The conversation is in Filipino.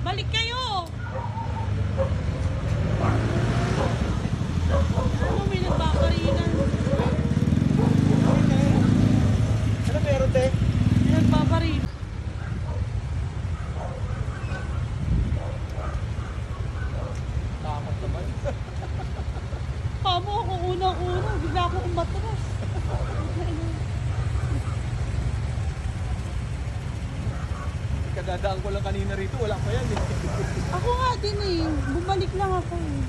Balik kayo! Ano, may nagbabarilan. Ano meron, te? May nagbabaril. Takot naman. Kamo ako unang-una, bigla ako umatras. Kadadaan ko lang kanina rito, wala pa yan eh. Ako nga din eh, bumalik lang ako eh.